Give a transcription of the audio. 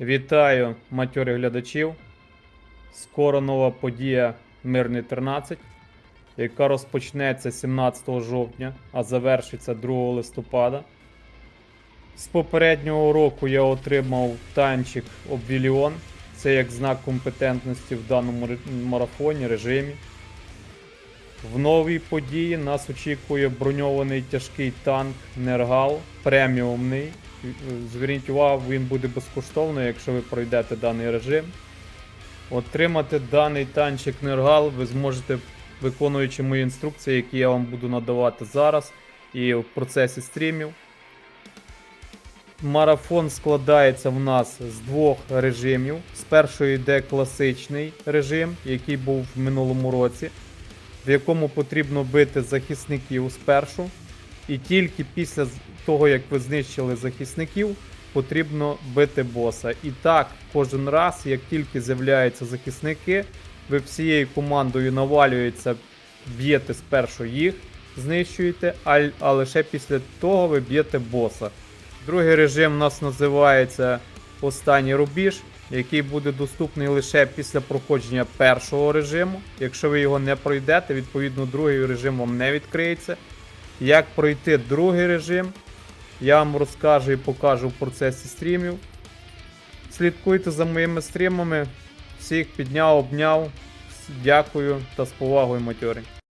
Вітаю матьорих глядачів. Скоро нова подія Мирний 13, яка розпочнеться 17 жовтня, а завершиться 2 листопада. З попереднього року я отримав танчик Обвіліон. Це як знак компетентності в даному марафоні, режимі. В новій події нас очікує броньований тяжкий танк Нергал, преміумний. Зверніть увагу, він буде безкоштовно, якщо ви пройдете даний режим. Отримати даний танчик Нергал ви зможете, виконуючи мої інструкції, які я вам буду надавати зараз і в процесі стрімів. Марафон складається в нас з двох режимів. З першого йде класичний режим, який був в минулому році, в якому потрібно бити захисників спершу. І тільки після того, як ви знищили захисників, потрібно бити боса. І так, кожен раз, як тільки з'являються захисники, ви всією командою навалюєтеся, б'єте спершу їх, знищуєте, а, а лише після того ви б'єте боса. Другий режим у нас називається Останній рубіж, який буде доступний лише після проходження першого режиму. Якщо ви його не пройдете, відповідно другий режим вам не відкриється. Як пройти другий режим, я вам розкажу і покажу в процесі стрімів. Слідкуйте за моїми стрімами. Всіх підняв, обняв. Дякую та з повагою матьорі.